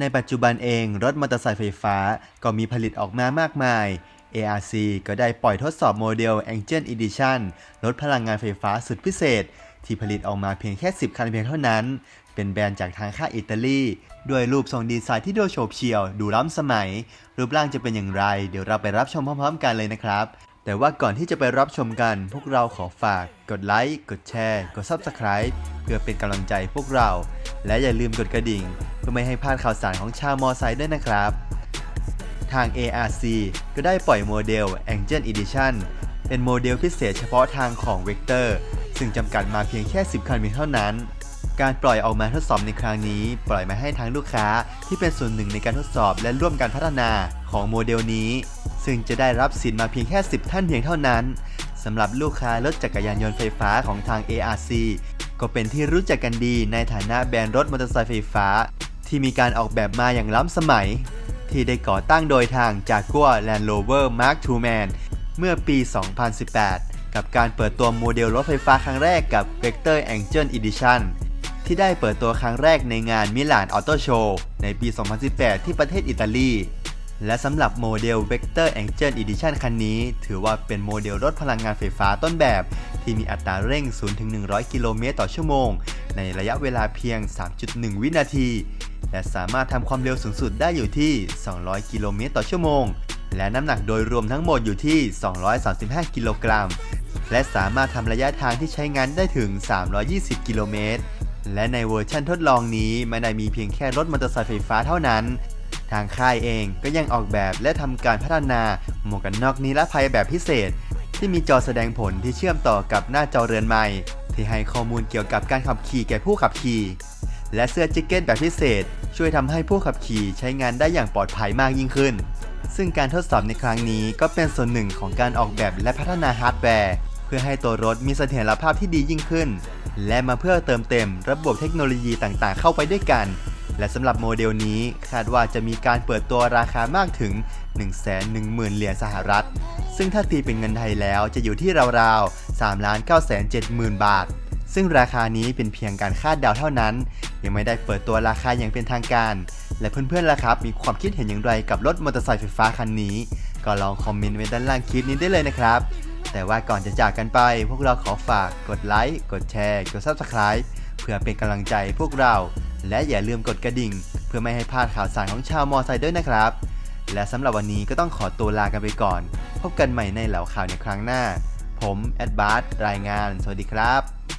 ในปัจจุบันเองรถมอเตอร์ไซค์ไฟฟ้าก็มีผลิตออกมามากมาย ARC ก็ได้ปล่อยทดสอบโมเดล Angel Edition รถพลังงานไฟฟ้าสุดพิเศษ ที่ผลิตออกมาเพียงแค่ 10 คันเพียงเท่านั้น เป็นแบรนด์จากทางค่ายอิตาลี ด้วยรูปทรงดีไซน์ที่ดูโฉบเฉี่ยว ดูล้ำสมัย รูปร่างจะเป็นอย่างไร เดี๋ยวเราไปรับชมพร้อมๆ กันเลยนะครับ แต่ว่าก่อนที่จะไปรับชมกัน พวกเราขอฝาก กดไลค์ กดแชร์ กด Subscribe เพื่อเป็นกำลังใจพวกเรา และอย่าลืมกดกระดิ่ง เพื่อไม่ให้พลาดข่าวสารของชาวมอไซค์ด้วยนะครับ ทาง ARC ก็ได้ปล่อยโมเดล Angel Edition เป็นโมเดลพิเศษเฉพาะทางของ Vector ซึ่งจำกัดมาเพียงแค่ 10 คันเพียงเท่านั้น การปล่อยออกมาทดสอบในครั้งนี้ ปล่อยมาให้ทางลูกค้าที่เป็นส่วนหนึ่งในการทดสอบและร่วมการพัฒนาของโมเดลนี้ ซึ่งจะได้รับสิทธิ์มาเพียงแค่ 10 ท่านเพียงเท่านั้นสำหรับลูกค้ารถจักรยานยนต์ไฟฟ้าของทาง ARC ก็เป็นที่รู้จักกันดีในฐานะแบรนด์รถมอเตอร์ไซค์ไฟฟ้า ที่มีการออกแบบมาอย่างล้ำสมัย ที่ได้ก่อตั้งโดยทาง Jaguar Land Rover Mark II Man เมื่อปี 2018 กับการเปิดตัวโมเดลรถไฟฟ้าครั้งแรกกับ Vector Angel Edition ที่ได้เปิดตัวครั้งแรกในงานมิลานออโตโชว์ในปี 2018 ที่ประเทศอิตาลี และสำหรับโมเดล Vector Angel Edition คันนี้ ถือว่าเป็นโมเดลรถพลังงานไฟฟ้าต้นแบบ ที่มีอัตราเร่ง 0-100 กิโลเมตรต่อชั่วโมง ในระยะเวลาเพียง 3.1 วินาที และสามารถทำความเร็วสูงสุดได้อยู่ที่ 200 กิโลเมตรต่อชั่วโมง และน้ำหนักโดยรวมทั้งหมดอยู่ที่ 235 กิโลกรัม และสามารถทำระยะทางที่ใช้งานได้ถึง 320 กิโลเมตร และในเวอร์ชันทดลองนี้ไม่ได้มีเพียงแค่รถมอเตอร์ไซค์ไฟฟ้าเท่านั้น ทางค่ายเองก็ยังออกแบบและทำการพัฒนาหมวกกันน็อกนิรภัยแบบพิเศษ ที่มีจอแสดงผลที่เชื่อมต่อกับหน้าจอเรือนใหม่ ที่ให้ข้อมูลเกี่ยวกับการขับขี่แก่ผู้ขับขี่ และเสื้อแจ็คเก็ตแบบพิเศษ ช่วยทำให้ผู้ขับขี่ใช้งานได้อย่างปลอดภัยมากยิ่งขึ้น ซึ่งการทดสอบในครั้งนี้ก็เป็นส่วนหนึ่งของการออกแบบและพัฒนาฮาร์ดแวร์ เพื่อให้ตัวรถมีเสถียรภาพที่ดียิ่งขึ้น และมาเพื่อเติมเต็มระบบเทคโนโลยีต่างๆ เข้าไปด้วยกัน และสำหรับโมเดลนี้คาดว่าจะมีการเปิดตัวราคามากถึง 110,000 เหรียญสหรัฐ ซึ่งถ้าตีเป็นเงินไทยแล้วจะอยู่ที่ราวๆ3 9 7 0 0 0บาท ซึ่งราคานี้เป็นเพียงการคาดเดาเท่านั้น ยังไม่ได้เปิดตัวราคาอย่างเป็นทางการ และเพื่อนๆล่ะครับ มีความคิดเห็นอย่างไรกับรถมอเตอร์ไซค์ไฟฟ้าคันนี้ ก็ลองคอมเมนต์ไว้ด้านล่างคลิปนี้ได้เลยนะครับ แต่ว่าก่อนจะจากกันไป พวกเราขอฝากกดไลค์กดแชร์กด Subscribe เพื่อเป็นกำลังใจพวกเรา และอย่าลืมกดกระดิ่ง เพื่อไม่ให้พลาดข่าวสารของชาวมอไซค์ด้วยนะครับ และสำหรับวันนี้ก็ต้องขอตัวลากันไปก่อน พบกันใหม่ในเหล่าข่าวในครั้งหน้า ผมแอดบาร์รายงาน สวัสดีครับ